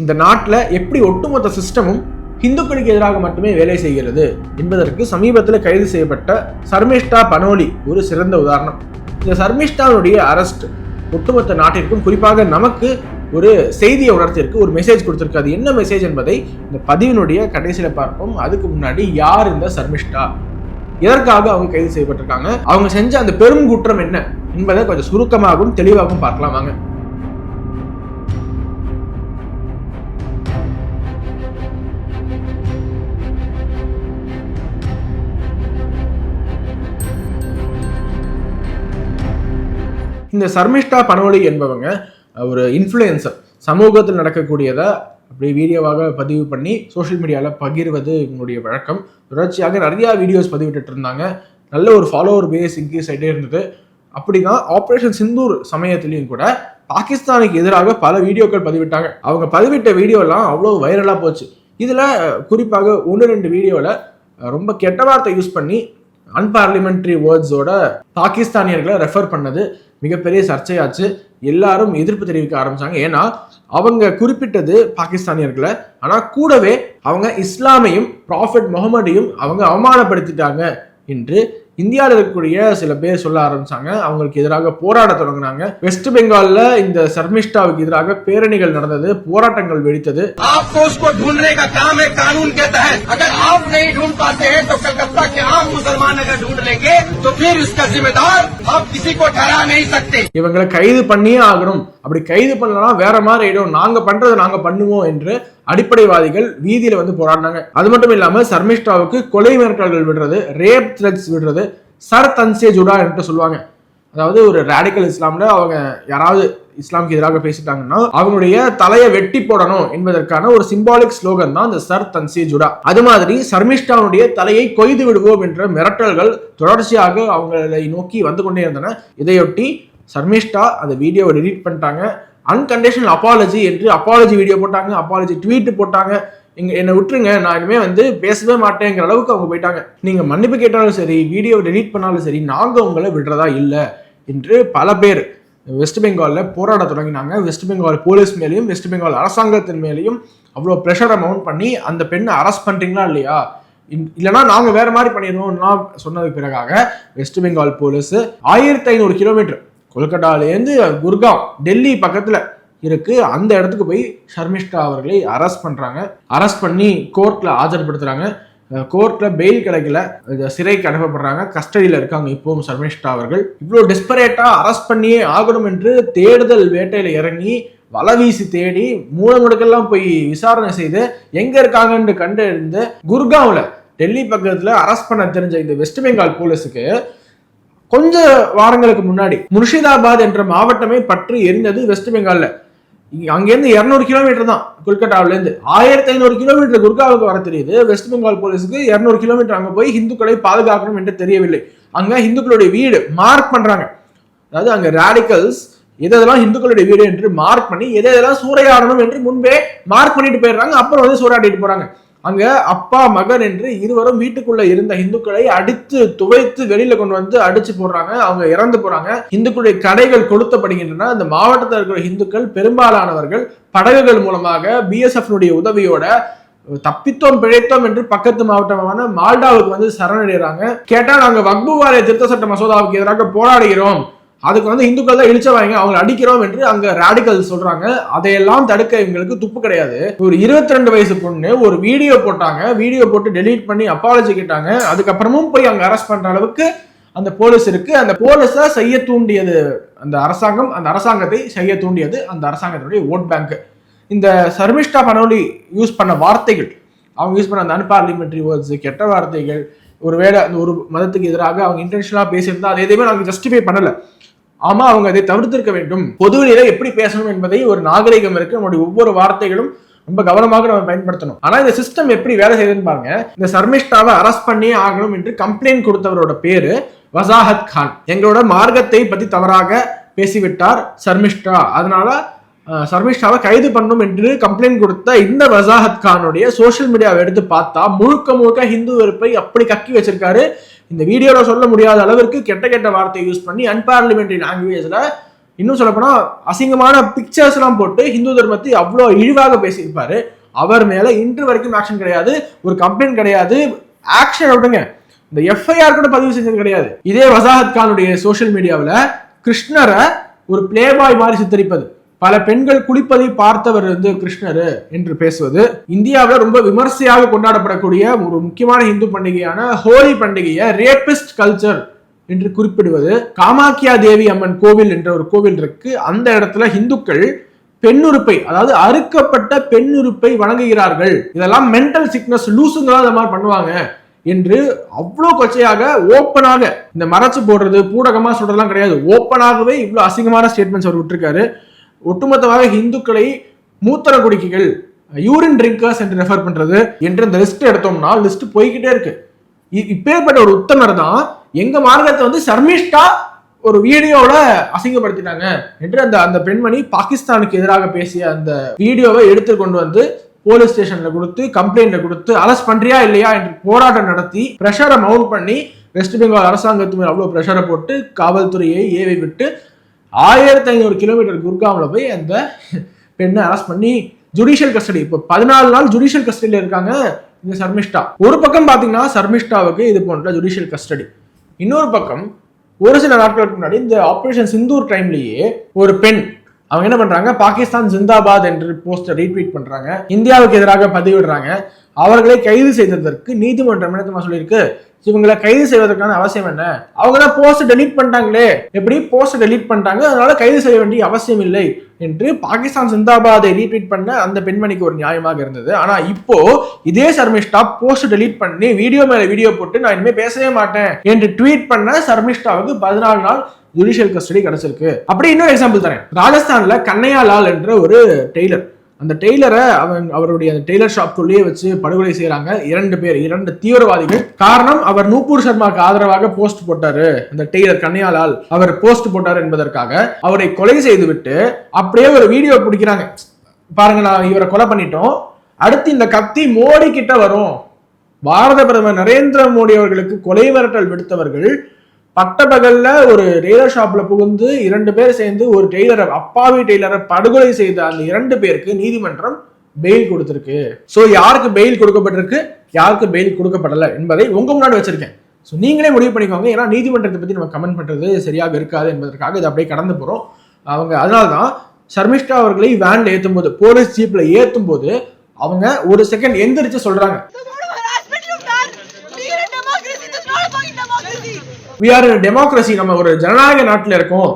இந்த நாட்டில் எப்படி ஒட்டுமொத்த சிஸ்டமும் இந்துக்களுக்கு எதிராக மட்டுமே வேலை செய்கிறது என்பதற்கு சமீபத்தில் கைது செய்யப்பட்ட சர்மிஷ்டா பனோலி ஒரு சிறந்த உதாரணம். இந்த சர்மிஷ்டாவுடைய அரஸ்ட் ஒட்டுமொத்த நாட்டிற்கும் குறிப்பாக நமக்கு ஒரு செய்தியை உணர்த்திற்கு ஒரு மெசேஜ் கொடுத்துருக்கு. அது என்ன மெசேஜ் என்பதை இந்த பதிவினுடைய கடைசியில் பார்ப்போம். அதுக்கு முன்னாடி யார் இந்த சர்மிஷ்டா? எதற்காக அவங்க கைது செய்யப்பட்டிருக்காங்க? அவங்க செஞ்ச அந்த பெரும் குற்றம் என்ன என்பதை கொஞ்சம் சுருக்கமாகவும் தெளிவாகவும் பார்க்கலாம் வாங்க. இந்த சர்மிஷ்டா பனோலி என்பவங்க ஒரு இன்ஃப்ளூயன்சர் சமூகத்தில் நடக்கக்கூடியதை அப்படியே வீடியோவாக பதிவு பண்ணி சோஷியல் மீடியாவில் பகிர்வது இவங்களுடைய வழக்கம். தொடர்ச்சியாக நிறையா வீடியோஸ் பதிவிட்டு இருந்தாங்க. நல்ல ஒரு ஃபாலோவர் பேஸ் இன்க்ரீஸ் ஆகிட்டே இருந்தது. அப்படிதான் ஆப்ரேஷன் சிந்தூர் சமயத்திலையும் கூட பாகிஸ்தானுக்கு எதிராக பல வீடியோக்கள் பதிவிட்டாங்க. அவங்க பதிவிட்ட வீடியோலாம் அவ்வளோ வைரலாக போச்சு. இதில் குறிப்பாக ஒன்று ரெண்டு வீடியோவில் ரொம்ப கெட்ட வார்த்தை யூஸ் பண்ணி அன்பார்லிமெண்ட்ரி வேர்ட்ஸோட பாகிஸ்தானியர்களை ரெஃபர் பண்ணது மிகப்பெரிய சர்ச்சையாச்சு. எல்லாரும் எதிர்ப்பு தெரிவிக்க ஆரம்பிச்சாங்க. ஏன்னா அவங்க குறிப்பிட்டது பாகிஸ்தானியர்களை ஆனால் கூடவே அவங்க இஸ்லாமையும் ப்ராஃபிட் முகமதையும் அவங்க அவமானப்படுத்திட்டாங்க என்று இந்தியாவில் இருக்கக்கூடிய சில பேர் சொல்ல ஆரம்பிச்சாங்க. அவங்களுக்கு எதிராக போராட தொடங்கினாங்க. வெஸ்ட் பெங்கால்ல இந்த சர்மிஷ்டாவுக்கு எதிராக பேரணிகள் நடந்தது. போராட்டங்கள் வெடித்தது. இவங்களை கைது பண்ணியே ஆகணும். அப்படி கைது பண்ணலாம் வேற மாதிரி ஆயிடும். நாங்க பண்றதை நாங்க பண்ணுவோம் என்று அடிப்படைவாதிகள் வீதியில வந்து போராடினாங்க. அது மட்டும் இல்லாம சர்மிஷ்டாவுக்கு கொலை மிரட்டல்கள் விடுறது ரேப் த்ரெட்ஸ் விடுறது சர் தன்சே ஜுடா என்று சொல்லுவாங்க. அதாவது ஒரு ரேடிக்கல் இஸ்லாம்ல அவங்க யாராவது இஸ்லாமுக்கு எதிராக பேசிட்டாங்கன்னா அவங்களுடைய தலையை வெட்டி போடணும் என்பதற்கான ஒரு சிம்பாலிக் ஸ்லோகன் தான் இந்த சர் தன்சே ஜுடா. அது மாதிரி சர்மிஷ்டாவுடைய தலையை கொய்து விடுவோம் என்ற மிரட்டல்கள் தொடர்ச்சியாக அவங்களை நோக்கி வந்து கொண்டே இருந்தன. இதையொட்டி சர்மிஷ்டா அந்த வீடியோவை டெலீட் பண்ணிட்டாங்க. அன்கண்டிஷனல் அப்பாலஜி என்று அப்பாலஜி வீடியோ போட்டாங்க அப்பாலஜி ட்வீட் போட்டாங்க. இங்க என்னை விட்டுருங்க நான் இனிமே வந்து பேசவே மாட்டேங்கிற அளவுக்கு அவங்க போயிட்டாங்க. நீங்க மன்னிப்பு கேட்டாலும் சரி வீடியோ டெலீட் பண்ணாலும் சரி நாங்க உங்களை விடுறதா இல்லை என்று பல பேர் வெஸ்ட் பெங்காலில் போராட தொடங்கினாங்க. வெஸ்ட் பெங்கால் போலீஸ் மேலேயும் வெஸ்ட் பெங்கால் அரசாங்கத்தின் மேலேயும் அவ்வளோ ப்ரெஷரை மவுண்ட் பண்ணி அந்த பெண்ணை அரெஸ்ட் பண்ணுறீங்களா இல்லையா? இன்- இல்லைன்னா நாங்கள் வேற மாதிரி பண்ணிடுவோம்லாம் சொன்னதுக்கு பிறகாக வெஸ்ட் பெங்கால் போலீஸ் ஆயிரத்தி ஐநூறு கிலோமீட்டர் கொல்கட்டாலேருந்து குர்காம் டெல்லி பக்கத்தில் இருக்கு. அந்த இடத்துக்கு போய் ஷர்மிஷ்டா அவர்களை அரெஸ்ட் பண்ணுறாங்க அரெஸ்ட் பண்ணி கோர்ட்டில் ஆஜர்படுத்துகிறாங்க கோர்ட்டில் பெயில் கிடைக்கல. சிறைக்கு அனுப்பப்படுறாங்க. கஸ்டடியில் இருக்காங்க இப்போவும் சர்மிஷ்டா அவர்கள். இவ்வளோ டெஸ்பரேட்டாக அரெஸ்ட் பண்ணியே ஆகணும் என்று தேடுதல் வேட்டையில் இறங்கி வலை வீசி தேடி மூலமுடுக்கெல்லாம் போய் விசாரணை செய்து எங்கே இருக்காங்கன்னு கண்டறிந்து குர்காவில் டெல்லி பக்கத்தில் அரெஸ்ட் பண்ண தெரிஞ்ச இந்த வெஸ்ட் பெங்கால் போலீஸுக்கு கொஞ்ச வாரங்களுக்கு முன்னாடி முர்ஷிதாபாத் என்ற மாவட்டமே பற்றி எரிந்தது வெஸ்ட் பெங்கால்ல அங்கேருந்து இருநூறு கிலோமீட்டர் தான் கொல்கட்டாவில இருந்து ஆயிரத்தி ஐநூறு கிலோமீட்டர் குர்காவுக்கு வர தெரியுது. வெஸ்ட் பெங்கால் போலீஸுக்கு இருநூறு கிலோமீட்டர் அங்க போய் இந்துக்களை பாதுகாக்கணும் என்று தெரியவில்லை. அங்க இந்துக்களுடைய வீடு மார்க் பண்றாங்க. அதாவது அங்க ரேடிக்கல்ஸ் எதெல்லாம் இந்துக்களுடைய வீடு என்று மார்க் பண்ணி எதை எதெல்லாம் சூறையாடணும் என்று முன்பே மார்க் பண்ணிட்டு போயிடுறாங்க. அப்புறம் வந்து சூறையாடிட்டு போறாங்க. அங்க அப்பா மகன் என்று இருவரும் வீட்டுக்குள்ள இருந்த இந்துக்களை அடித்து துவைத்து வெளியில கொண்டு வந்து அடிச்சு போடுறாங்க. அவங்க இறந்து போறாங்க. இந்துக்களுடைய கடைகள் கொளுத்தப்படுகின்றன. அந்த மாவட்டத்தில் இருக்கிற இந்துக்கள் பெரும்பாலானவர்கள் படகுகள் மூலமாக பிஎஸ்எஃப்னுடைய உதவியோட தப்பித்தோம் பிழைத்தோம் என்று பக்கத்து மாவட்டமான மால்டாவுக்கு வந்து சரணடைகிறாங்க. கேட்டா நாங்க வக்பு வாரிய திருத்த சட்ட மசோதாவுக்கு எதிராக போராடுகிறோம். அதுக்கு வந்து இந்துக்கள் தான் இழிச்சவாங்க அவங்களை அடிக்கிறோம் என்று அங்க ராடிக்கல் சொல்றாங்க. அதையெல்லாம் தடுக்க இவங்களுக்கு துப்பு கிடையாது. ஒரு 22 ரெண்டு வயசு பொண்ணு ஒரு வீடியோ போட்டாங்க. வீடியோ போட்டு டெலீட் பண்ணி அப்பாலஜி கேட்டாங்க. அதுக்கப்புறமும் போய் அங்க அரெஸ்ட் பண்ற அளவுக்கு அந்த போலீஸ் இருக்கு. அந்த போலீஸை செய்ய தூண்டியது அந்த அரசாங்கம் அந்த அரசாங்கத்தை செய்ய தூண்டியது அந்த அரசாங்கத்தினுடைய ஓட் பேங்க் இந்த சர்மிஷ்டா பனோலி யூஸ் பண்ண வார்த்தைகள் அவங்க யூஸ் பண்ண அந்த அன்பார்லிமெண்ட்ரி வேர்ட்ஸ் கெட்ட வார்த்தைகள் ஒருவேளை அந்த ஒரு மதத்துக்கு எதிராக அவங்க இன்டென்ஷனாக பேசியிருந்தா அது எதையுமே நாங்கள் ஜஸ்டிஃபை பண்ணலை. ஆமா அவங்க அதை தவிர்த்திருக்க வேண்டும். பொதுவெளியில எப்படி பேசணும் என்பதை ஒரு நாகரிகம் இருக்கு. நம்மளுடைய ஒவ்வொரு வார்த்தைகளும் ரொம்ப கவனமாக நம்ம பயன்படுத்தணும். ஆனா இந்த சிஸ்டம் எப்படி வேலை செய்யுதுன்னு பாருங்க. இந்த சர்மிஷ்டாவை அரெஸ்ட் பண்ணியே ஆகணும் என்று கம்ப்ளைண்ட் கொடுத்தவரோட பேரு வசாஹத் கான். எங்களோட மார்க்கத்தை பத்தி தவறாக பேசிவிட்டார் சர்மிஷ்டா. அதனால சர்மிஷ்டாவை கைது பண்ணணும் என்று கம்ப்ளைண்ட் கொடுத்த இந்த வசாஹத் கானுடைய சோஷியல் மீடியாவை எடுத்து பார்த்தா முழுக்க முழுக்க ஹிந்து வெறுப்பை அப்படி கக்கி வச்சிருக்காரு. இந்த வீடியோவில் சொல்ல முடியாத அளவிற்கு கெட்ட கெட்ட வார்த்தையை யூஸ் பண்ணி அன்பார்லிமெண்ட்ரி லாங்குவேஜில் இன்னும் சொல்லப்போனால் அசிங்கமான பிக்சர்ஸ்லாம் போட்டு ஹிந்து தர்மத்தை அவ்வளோ இழிவாக பேசியிருப்பார். அவர் மேலே இன்று வரைக்கும் ஆக்ஷன் கிடையாது ஒரு கம்ப்ளைண்ட் கிடையாது. ஆக்ஷன் விடுங்க. இந்த எஃப்ஐஆர் கூட பதிவு செஞ்சது கிடையாது. இதே வசாகத் கானுடைய சோஷியல் மீடியாவில் கிருஷ்ணரை ஒரு பிளே பாய் மாதிரி சித்தரிப்பது. பல பெண்கள் குளிப்பதை பார்த்தவர் வந்து கிருஷ்ணர் என்று பேசுவது இந்தியாவில் ரொம்ப விமர்சையாக கொண்டாடப்படக்கூடிய ஒரு முக்கியமான இந்து பண்டிகையான ஹோலி பண்டிகையை ரேபிஸ்ட் கல்ச்சர் என்று குறிப்பிடுவது. காமாக்கியா தேவி அம்மன் கோவில் என்ற ஒரு கோவில் இருக்கு. அந்த இடத்துல இந்துக்கள் பெண்ணுறுப்பை அதாவது அறுக்கப்பட்ட பெண்ணுறுப்பை வணங்குகிறார்கள். இதெல்லாம் மென்டல் சிக்னஸ் லூசுங்களா இந்த மாதிரி பண்ணுவாங்க என்று அவ்வளோ கொச்சையாக ஓப்பனாக இந்த மறைச்சு போடுறது பூடகமா சொல்றதெல்லாம் கிடையாது. ஓப்பனாகவே இவ்வளோ அசிங்கமான ஸ்டேட்மெண்ட்ஸ் அவர் விட்டுருக்காரு. ஒட்டுமொத்தமாக இந்துக்களை மூத்திர குடிக்கைகள் யூரின் ட்ரிங்கர்ஸ் என்று ரெஃபர் பண்றது என்று இந்த லிஸ்ட் எடுத்தோம்னா லிஸ்ட் போய்கிட்டே இருக்கு. இ- இப்பேற்பட்ட ஒரு உத்தமர் தான் எங்க மார்க்கத்தை வந்து சர்மிஷ்டா ஒரு வீடியோவில் அசிங்கப்படுத்திட்டாங்க என்று அந்த அந்த பெண்மணி பாகிஸ்தானுக்கு எதிராக பேசிய அந்த வீடியோவை எடுத்து கொண்டு வந்து போலீஸ் ஸ்டேஷன்ல கொடுத்து கம்ப்ளைண்ட்ல கொடுத்து அலஸ் பண்றியா இல்லையா? என்று போராட்டம் நடத்தி ப்ரெஷரை மவுண்ட் பண்ணி வெஸ்ட் பெங்கால் அரசாங்கத்து மேல் அவ்வளோ ப்ரெஷரை போட்டு காவல்துறையை ஏவி விட்டு ஆயிரத்தி ஐநூறு கிலோமீட்டர் குர்காமில் போய் அந்த பெண்ணை அரெஸ்ட் பண்ணி ஜுடிஷியல் கஸ்டடி இப்போ பதினாலு நாள் ஜுடிஷியல் கஸ்டடியில் இருக்காங்க இந்த சர்மிஷ்டா. ஒரு பக்கம் பார்த்தீங்கன்னா சர்மிஷ்டாவுக்கு இது போன்ற ஜுடிஷியல் கஸ்டடி இன்னொரு பக்கம் ஒரு சில நாட்களுக்கு முன்னாடி இந்த ஆப்ரேஷன் சிந்தூர் டைம்லேயே ஒரு பெண் அவங்க என்ன பண்றாங்க? பாகிஸ்தான் ஜிந்தாபாத் என்று போஸ்டர் ரீட்வீட் பண்றாங்க. இந்தியாவுக்கு எதிராக பதிவிடுறாங்க. அவர்களை கைது செய்ததற்கு நீதிமன்றம் என்ன சொல்லியிருக்கு? இவங்களை கைது செய்வதற்கான அவசியம் என்ன? அவங்க தான் போஸ்ட் டெலீட் பண்ணிட்டாங்களே. எப்படி போஸ்ட் டெலீட் பண்ணிட்டாங்க? அதனால கைது செய்ய வேண்டிய அவசியம் இல்லை என்று பாகிஸ்தான் சிந்தாபாதை ரீட்வீட் பண்ண அந்த பெண்மணிக்கு ஒரு நியாயமாக இருந்தது. ஆனா இப்போ இதே சர்மிஷ்டா போஸ்ட் டெலீட் பண்ணி வீடியோ மேல வீடியோ போட்டு நான் இனிமே பேசவே மாட்டேன் என்று ட்வீட் பண்ண சர்மிஷ்டாவுக்கு பதினாலு நாள் ஜுடிஷியல் கஸ்டடி கிடைச்சிருக்கு. அப்படி இன்னொரு எக்ஸாம்பிள் தரேன். ராஜஸ்தான்ல கண்ணையா லால் என்ற ஒரு டெய்லர் அந்த டெய்லரை அவன் அவருடைய அந்த டெய்லர் ஷாப்குள்ளேயே வச்சு படுகொலை செய்கிறாங்க இரண்டு பேர் இரண்டு தீவிரவாதிகள். காரணம் அவர் நூப்பூர் சர்மாக்கு ஆதரவாக போஸ்ட் போட்டாரு அந்த டெய்லர் கன்னியாலால். அவர் போஸ்ட் போட்டார் என்பதற்காக அவரை கொலை செய்துவிட்டு அப்படியே ஒரு வீடியோ பிடிக்கிறாங்க. பாருங்க நான் இவரை கொலை பண்ணிட்டோம். அடுத்து இந்த கத்தி மோடி கிட்ட வரும். பாரத பிரதமர் நரேந்திர மோடி அவர்களுக்கு கொலை மிரட்டல் விடுத்தவர்கள் பட்டபகல்ல ஒரு டெய்லர் ஷாப்ல புகுந்து இரண்டு பேர் சேர்ந்து ஒரு டெய்லரை அப்பாவி டெய்லரை படுகொலை செய்த அந்த இரண்டு பேருக்கு நீதிமன்றம் பெயில் கொடுத்துருக்கு. ஸோ யாருக்கு பெயில் கொடுக்கப்பட்டிருக்கு? யாருக்கு பெயில் கொடுக்கப்படலை என்பதை உங்க முன்னாடி வச்சிருக்கேன். ஸோ நீங்களே முடிவு பண்ணிக்கோங்க. ஏன்னா நீதிமன்றத்தை பத்தி நம்ம கமெண்ட் பண்றது சரியாக இருக்காது என்பதற்காக இதை அப்படியே கடந்து போறோம். அவங்க அதனால்தான் சர்மிஷ்டா அவர்களை வேன்ல ஏற்றும் போது போலீஸ் ஜீப்ல ஏற்றும் போது அவங்க ஒரு செகண்ட் எந்திரிச்சு சொல்றாங்க. வி ஆர் டெமோக்ரஸி நம்ம ஒரு ஜனநாயக நாட்டில் இருக்கோம்.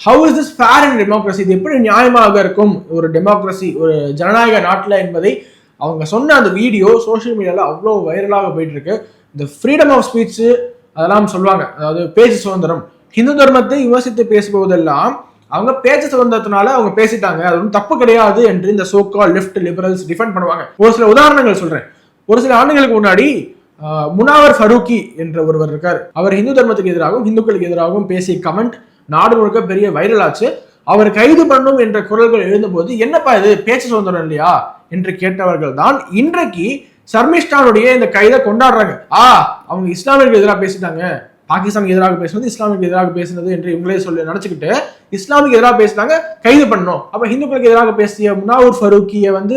How is this fair and democracy இது எப்படி நியாயமாக இருக்கும்? ஒரு டெமோக்ரஸி ஒரு ஜனநாயக நாட்டில் என்பதை அவங்க சொன்ன அந்த வீடியோ சோஷியல் மீடியாவில் அவ்வளோ வைரலாக போயிட்டு இருக்கு இந்த ஃப்ரீடம் ஆஃப் ஸ்பீச்சு அதெல்லாம் சொல்லுவாங்க. அதாவது பேச்சு சுதந்திரம். ஹிந்து தர்மத்தை விமர்சித்து பேசுபோதெல்லாம் அவங்க பேச்சு சுதந்திரத்தினால அவங்க பேசிட்டாங்க. அது ஒன்றும் தப்பு கிடையாது என்று இந்த சோக்கா லெஃப்ட் லிபரல்ஸ் டிஃபெண்ட் பண்ணுவாங்க. ஒரு சில உதாரணங்கள் சொல்றேன். ஒரு சில ஆண்டுகளுக்கு முன்னாடி முனாவர் ஃபரூக்கி என்ற ஒருவர் இருக்கார். அவர் இந்து தர்மத்துக்கு எதிராகவும் இந்துக்களுக்கு எதிராகவும் பேசிய கமெண்ட் நாடு முழுக்க பெரிய வைரல் ஆச்சு. அவர் கைது பண்ணும் என்ற குரல்கள் எழுந்தபோது என்னப்பா இது? பேச்சு சுதந்திரம் இல்லையா? என்று கேட்டவர்கள் தான் இன்றைக்கு சர்மிஷ்டானுடைய இந்த கைதை கொண்டாடுறாங்க. ஆ அவங்க இஸ்லாமியர்களுக்கு எதிராக பேசிட்டாங்க. பாகிஸ்தானுக்கு எதிராக பேசுனது இஸ்லாமுக்கு எதிராக பேசுனது என்று இவங்களே சொல்லி நினச்சிக்கிட்டு இஸ்லாமுக்கு எதிராக பேசினாங்க கைது பண்ணணும். அப்ப ஹிந்துக்களுக்கு எதிராக பேசிய முனாவூர் ஃபரூக்கியை வந்து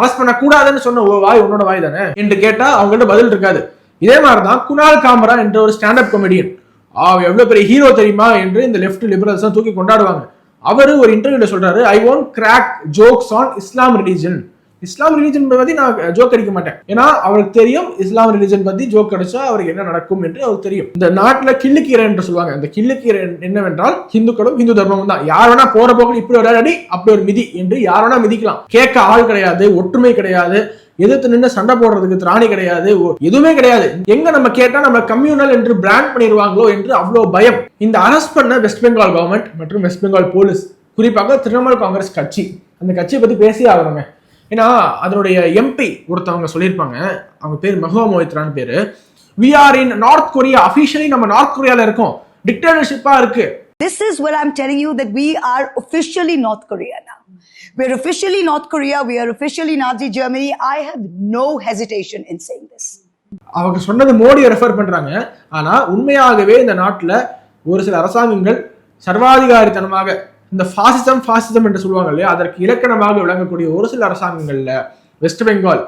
அரெஸ்ட் பண்ணக்கூடாதுன்னு சொன்ன "ஓ, வாய் உன்னோட வாய் தானே? என்று கேட்டால் அவங்கள்ட்ட பதில் இருக்காது. இதே மாதிரிதான் குணால் காமரா என்ற ஒரு ஸ்டாண்டப் காமெடியன் ஆ எவ்வளோ பெரிய ஹீரோ தெரியுமா என்று இந்த லெஃப்ட் லிபரல்ஸ் தூக்கி கொண்டாடுவாங்க. அவர் ஒரு இன்டர்வியூல சொல்றாரு I won't crack jokes on Islam religion Islam religion பற்றி நான் ஜோக் அடிக்க மாட்டேன். ஏன்னா அவருக்கு தெரியும் இஸ்லாம் ரிலீஜன் பற்றி ஜோக் அடிச்சா அவருக்கு என்ன நடக்கும் என்று அவருக்கு தெரியும். இந்த நாட்டில் கிள்ளுக்கீரை என்று சொல்லுவாங்க. இந்த கிள்ளுக்கீரை என்னவென்றால் ஹிந்துக்களும் ஹிந்து தர்மமும் தான். யார் வேணா போற போக்கில் இப்படி ஒரு அடி அப்படி ஒரு மிதி என்று யார் வேணா மிதிக்கலாம். கேட்க ஆள் கிடையாது ஒற்றுமை கிடையாது எதிர்த்து நின்று சண்டை போடுறதுக்கு திராணி கிடையாது எதுவுமே கிடையாது. எங்க நம்ம கேட்டா நம்ம கம்யூனல் என்று பிராண்ட் பண்ணிடுவாங்களோ என்று அவ்வளோ பயம். இந்த அரெஸ்ட் பண்ண வெஸ்ட் பெங்கால் கவர்மெண்ட் மற்றும் வெஸ்ட் பெங்கால் போலீஸ் குறிப்பாக திரிணாமுல் காங்கிரஸ் கட்சி. அந்த கட்சியை பத்தி பேசியே ஆகணுங்க. ஏன்னா அதனுடைய எம்பி ஒருத்தவங்க சொல்லியிருப்பாங்க அவங்க பேர் மஹுவா மோஹித்ரான்னு பேரு we are in North Korea officially நம்ம நார்த் கொரியால இருக்கோம் டிக்டேட்டர்ஷிப்பா இருக்கு This is what I'm telling you that we are officially North Korea now. We're officially North Korea. We are officially Nazi Germany. I have no hesitation in saying this. அவங்க சொன்னது மோடியை refer பண்றாங்க ஆனா உண்மையாகவே இந்த நாட்டுல ஒரு சில அரசாங்கங்கள் சர்வாதிகாரித்தனமாக இந்த ஃபாசிசம் ஃபாசிசம் என்று சொல்லுவாங்க இல்லையா? அதற்கு இலக்கணமாக விளங்கக்கூடிய ஒரு சில அரசாங்கங்கள்ல வெஸ்ட் பெங்கால்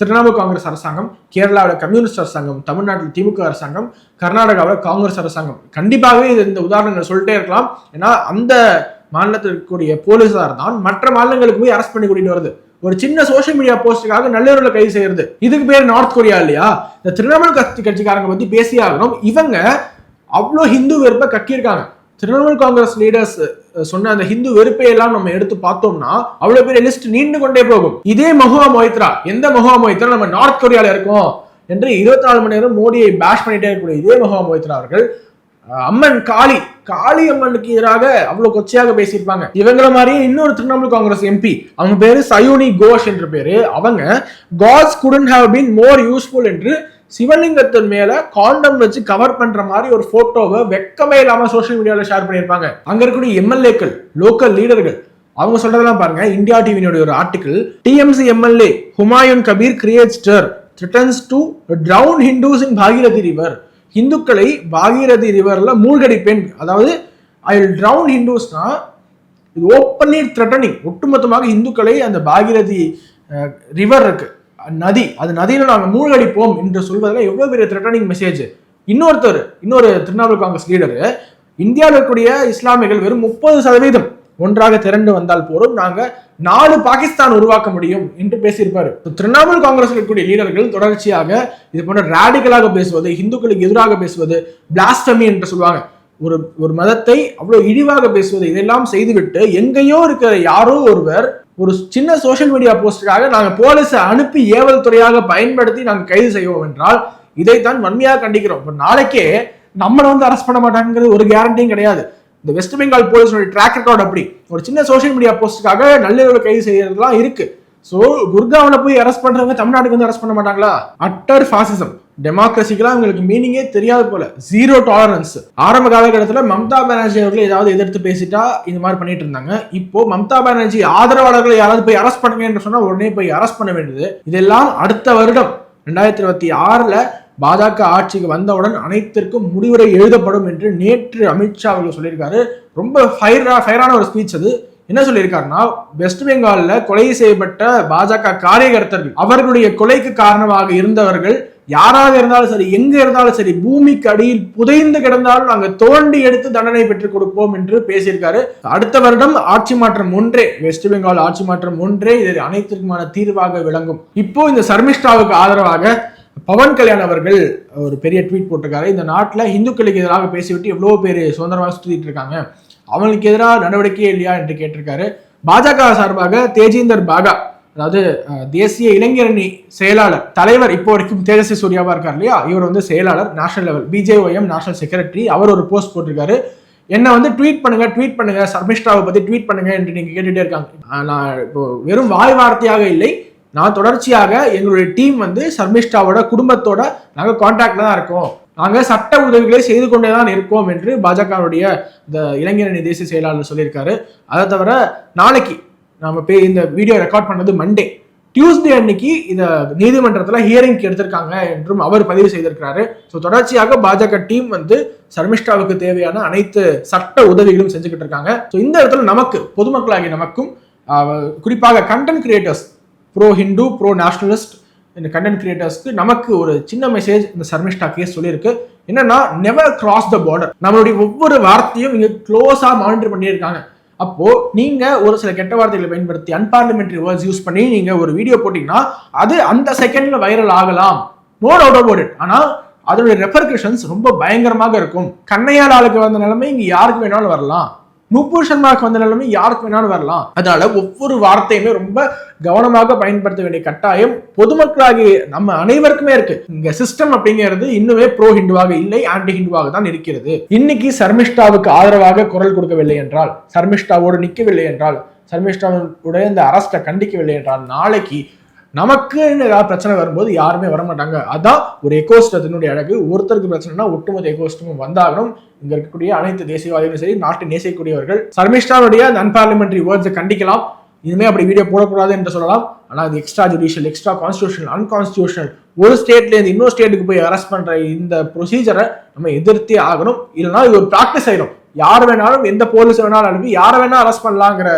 திரிணாமுல் காங்கிரஸ் அரசாங்கம் கேரளாவில் கம்யூனிஸ்ட் அரசாங்கம் தமிழ்நாட்டில் திமுக அரசாங்கம் கர்நாடகாவில் காங்கிரஸ் அரசாங்கம். கண்டிப்பாகவே இது இந்த உதாரணங்கள் சொல்லிட்டே இருக்கலாம். ஏன்னா அந்த மாநிலத்தில் இருக்கக்கூடிய போலீஸார் தான் மற்ற மாநிலங்களுக்கு போய் அரெஸ்ட் பண்ணி கூட்டிட்டு வருது. ஒரு சின்ன சோஷியல் மீடியா போஸ்டுக்காக நல்லூர்ல கைது செய்யறது. இதுக்கு பேர் நார்த் கொரியா இல்லையா? இந்த திரிணாமுல் கட்சி கட்சிக்காரங்க பத்தி பேசியே ஆகணும். இவங்க அவ்வளோ ஹிந்து வெறுப்பை கக்கியிருக்காங்க திரிணாமுல் காங்கிரஸ் லீடர்ஸ் சொன்ன அந்த ஹிந்து வெறுப்பை எல்லாம் நம்ம எடுத்து பார்த்தோம்னா அவ்வளவு பெரிய லிஸ்ட் நீண்டு கொண்டே போகும். இதே மஹுவா மொய்த்ரா எந்த மஹுவா மொய்த்ரா நம்ம நார்த் கொரியால இருக்கோம்? என்று இருபத்தி நாலு மணி நேரம் மோடியை பேஷ் பண்ணிட்டே இருக்கக்கூடிய இதே மஹுவா மொய்த்ரா அவர்கள் அம்மன் காளி காளி அம்மனுக்கு எதிராக அவ்வளவு கொச்சையாக பேசியிருப்பாங்க. இவங்கள மாதிரியே இன்னொரு திரிணாமுல் காங்கிரஸ் எம்பி அவங்க பேரு சயோனி கோஷ் என்ற பேரு. அவங்க gods couldn't have been more useful என்று சிவலிங்கத்தின் மேல காண்டம் வச்சு கவர் பண்ற மாதிரி ஒரு போட்டோவை வெக்கமே இல்லாம சோஷியல் மீடியால ஷேர் பண்ணியிருப்பாங்க. அங்க இருக்கக்கூடிய எம்எல்ஏக்கள் லோக்கல் லீடர்கள் அவங்க சொல்றதெல்லாம் பாருங்க. இந்தியா டிவியினுடைய ஒரு article TMC MLA Humayun Kabir create stir threatens to drown Hindus in Bhagirathi river இந்துக்களை பாகீரதி ரிவர்ல மூழ்கடிப்பேன். அதாவது ஐ வில் drown ஹிந்துஸ்னா இது ஓப்பன்லி த்ரெட்டனிங் ஒட்டுமொத்தமாக இந்துக்களை அந்த பாகீரதி ரிவர் இருக்குது நதி அது நதியில நாங்கள் மூழ்கடிப்போம் என்று சொல்வதில் எவ்வளோ பெரிய த்ரெட்டனிங் மெசேஜ் இன்னொருத்தர் இன்னொரு திரிணாமுல் காங்கிரஸ் லீடர் இந்தியாவில் இருக்கக்கூடிய இஸ்லாமியர்கள் வெறும் முப்பது சதவீதம் ஒன்றாக திரண்டு வந்தால் போதும் நாங்கள் நாலு பாகிஸ்தான் உருவாக்க முடியும் என்று பேசியிருப்பார். திரிணாமுல் காங்கிரஸ் இருக்கக்கூடிய லீடர்கள் தொடர்ச்சியாக இது போன்ற ரேடிக்கலாக பேசுவது இந்துக்களுக்கு எதிராக பேசுவது பிளாஸ்டமி என்று சொல்லுவாங்க. ஒரு ஒரு மதத்தை அவ்வளோ இழிவாக பேசுவது இதெல்லாம் செய்துவிட்டு எங்கேயோ இருக்கிற யாரோ ஒருவர் ஒரு சின்ன சோஷியல் மீடியா போஸ்டுக்காக நாங்கள் போலீஸை அனுப்பி ஏவல் துறையாக பயன்படுத்தி நாங்கள் கைது செய்வோம் என்றால் இதைத்தான் வன்மையாக கண்டிக்கிறோம். இப்போ நாளைக்கே நம்மளை வந்து அரெஸ்ட் பண்ண மாட்டாங்கிறது ஒரு கேரண்டியும் கிடையாது. இந்த வெஸ்ட் பெங்கால் போலீஸோட ட்ராக் ரெக்கார்ட் அப்படி. ஒரு சின்ன சோஷியல் மீடியா போஸ்டுக்காக நள்ளிரவு கைது செய்யறதுலாம் இருக்கு. ஸோ குர்காவில் போய் அரெஸ்ட் பண்றவங்க தமிழ்நாட்டுக்கு வந்து அரெஸ்ட் பண்ண மாட்டாங்களா? அட்டர் ஃபாசிசம் டெமோக்ரஸிக்கெல்லாம் உங்களுக்கு மீனிங்கே தெரியாது போல. ஜீரோ டாலரன்ஸ் ஆரம்ப காலகட்டத்தில் மம்தா பானர்ஜி அவர்கள் ஏதாவது எதிர்த்து பேசிட்டா இந்த மாதிரி பண்ணிட்டு இருந்தாங்க. இப்போ மம்தா பானர்ஜி ஆதரவாளர்களை யாராவது போய் அரெஸ்ட் பண்ணுங்க என்று சொன்னால் உடனே போய் அரெஸ்ட் பண்ண வேண்டியது. இதெல்லாம் அடுத்த வருடம் ரெண்டாயிரத்தி இருபத்தி ஆறில் பாஜக ஆட்சிக்கு வந்தவுடன் அனைத்திற்கும் முடிவுரை எழுதப்படும் என்று நேற்று அமித்ஷா அவர்கள் சொல்லியிருக்காரு. ரொம்ப ஃபயரா ஃபயரான ஒரு ஸ்பீச் அது. என்ன சொல்லியிருக்காருன்னா வெஸ்ட் பெங்காலில் கொலை செய்யப்பட்ட பாஜக காரியகர்த்தர்கள் அவர்களுடைய கொலைக்கு காரணமாக இருந்தவர்கள் யாராக இருந்தாலும் சரி எங்க இருந்தாலும் சரி பூமிக்கு அடியில் புதைந்து கிடந்தாலும் நாங்க தோண்டி எடுத்து தண்டனை பெற்றுக் கொடுப்போம் என்று பேசியிருக்காரு. அடுத்த வருடம் ஆட்சி மாற்றம் ஒன்றே வெஸ்ட் பெங்கால் ஆட்சி மாற்றம் ஒன்றே இது அனைத்திற்குமான தீர்வாக விளங்கும். இப்போ இந்த சர்மிஷ்டாவுக்கு ஆதரவாக பவன் கல்யாண் அவர்கள் ஒரு பெரிய ட்வீட் போட்டிருக்காரு. இந்த நாட்டில் இந்துக்களுக்கு எதிராக பேசிவிட்டு எவ்வளோ பேர் சுதந்திரமாக சுற்றிட்டு இருக்காங்க? அவங்களுக்கு எதிராக நடவடிக்கையே இல்லையா என்று கேட்டிருக்காரு. பாஜக சார்பாக தேஜேந்தர் பாகா அதாவது தேசிய இளைஞரணி செயலாளர் தலைவர் இப்போ வரைக்கும் தேஜஸ்வி சூர்யாவா இருக்கார் இல்லையா? இவர் வந்து செயலாளர் national level BJYM national secretary அவர் ஒரு போஸ்ட் போட்டிருக்காரு. என்ன வந்து ட்வீட் பண்ணுங்க ட்வீட் பண்ணுங்க சர்மிஷ்டாவை பத்தி ட்வீட் பண்ணுங்க என்று நீங்க கேட்டுட்டே இருக்காங்க. நான் இப்போ வெறும் வாய் வார்த்தையாக இல்லை நான் தொடர்ச்சியாக எங்களுடைய டீம் வந்து சர்மிஷ்டாவோட குடும்பத்தோட நாங்கள் கான்டாக்ட்ல தான் இருக்கோம். நாங்கள் சட்ட உதவிகளை செய்து கொண்டே தான் இருக்கோம் என்று பாஜகவுடைய இந்த இளைஞரணி தேசிய செயலாளர் சொல்லியிருக்காரு. அதை தவிர நாளைக்கு நம்ம போய் இந்த வீடியோ ரெக்கார்ட் பண்ணது மண்டே டியூஸ்டே அன்னைக்கு இந்த நீதிமன்றத்தில் ஹியரிங்க்கு எடுத்திருக்காங்க என்றும் அவர் பதிவு செய்திருக்கிறாரு. ஸோ தொடர்ச்சியாக பாஜக டீம் வந்து சர்மிஷ்டாவுக்கு தேவையான அனைத்து சட்ட உதவிகளும் செஞ்சுக்கிட்டு இருக்காங்க. ஸோ இந்த இடத்துல நமக்கு பொதுமக்களாகிய நமக்கும் குறிப்பாக content creators pro Hindu pro nationalist இந்த கண்டென்ட் கிரியேட்டர்ஸ்க்கு நமக்கு ஒரு சின்ன மெசேஜ் இந்த சர்மிஷ்டா கேஸ் சொல்லியிருக்கு. என்னன்னா நெவர் கிராஸ் த பார்டர் நம்மளுடைய ஒவ்வொரு வார்த்தையும் இங்கே க்ளோஸாக மானிட்டர் பண்ணியிருக்காங்க. அப்போ நீங்க ஒரு சில கெட்ட வார்த்தைகளை பயன்படுத்தி அன்பார்லிமெண்ட்ரி வேர்ட்ஸ் யூஸ் பண்ணி நீங்க ஒரு வீடியோ போட்டீங்கன்னா அது அந்த செகண்ட்ல வைரல் ஆகலாம். நோ டவுட் அபவுட் இட் ஆனா அதனுடைய ரெப்பர்கஷன்ஸ் ரொம்ப பயங்கரமாக இருக்கும். கண்ணையால் ஆளுக்கு வந்த நிலைமை இங்க யாருக்கு வேணாலும் வரலாம். நுபுர் சர்மாவுக்கு வந்த நிலைமை யாருக்கு வேணாலும் வரலாம். அதனால ஒவ்வொரு வார்த்தையுமே ரொம்ப கவனமாக பயன்படுத்த வேண்டிய கட்டாயம் பொதுமக்களாகி நம்ம அனைவருக்குமே இருக்கு. இங்க சிஸ்டம் அப்படிங்கிறது இன்னுமே ப்ரோ ஹிந்துவாக இல்லை ஆன்டி ஹிந்துவாக தான் இருக்கிறது. இன்னைக்கு சர்மிஷ்டாவுக்கு ஆதரவாக குரல் கொடுக்கவில்லை என்றால் சர்மிஷ்டாவோடு நிற்கவில்லை என்றால் சர்மிஷ்டாவுடைய இந்த அரஸ்டை கண்டிக்கவில்லை என்றால் நாளைக்கு நமக்குன்னு ஏதாவது பிரச்சனை வரும்போது யாருமே வரமாட்டாங்க. அதான் ஒரு எக்கோஸ்டத்தினுடைய அழகு. ஒருத்தருக்கு பிரச்சனைனா ஒட்டுமொத்த எக்கோஸ்டமும் வந்தாகணும். இங்க இருக்கக்கூடிய அனைத்து தேசியவாதிகளும் சரி நாட்டை நேசிக்கக்கூடியவர்கள் சர்மிஷ்டாவுடைய அந்த அன்பார்லிமெண்ட்ரி வேர்ட்ஸை கண்டிக்கலாம். இனிமே அப்படி வீடியோ போடக்கூடாது என்று சொல்லலாம். ஆனால் அது extra judicial extra constitutional unconstitutional ஒரு ஸ்டேட்லேருந்து இன்னொரு ஸ்டேட்டுக்கு போய் அரெஸ்ட் பண்ற இந்த ப்ரொசீஜரை நம்ம எதிர்த்தே ஆகணும். இல்லைன்னா இது ஒரு ப்ராக்டிஸ் ஆயிடும். யார் வேணாலும் எந்த போலீஸ் வேணாலும் அனுப்பி யாரை வேணா அரெஸ்ட் பண்ணலாங்கிற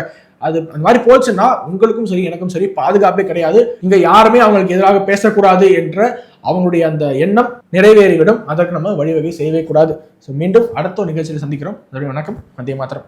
அது அந்த மாதிரி போச்சுன்னா உங்களுக்கும் சரி எனக்கும் சரி பாதுகாப்பே கிடையாது. இங்க யாருமே அவங்களுக்கு எதிராக பேசக்கூடாது என்ற அவங்களுடைய அந்த எண்ணம் நிறைவேறிவிடும். அதற்கு நம்ம வழிவகை செய்யவே கூடாது. ஸோ மீண்டும் அடுத்த நிகழ்ச்சியில் சந்திக்கிறோம். வணக்கம். மதிய மாத்திரம்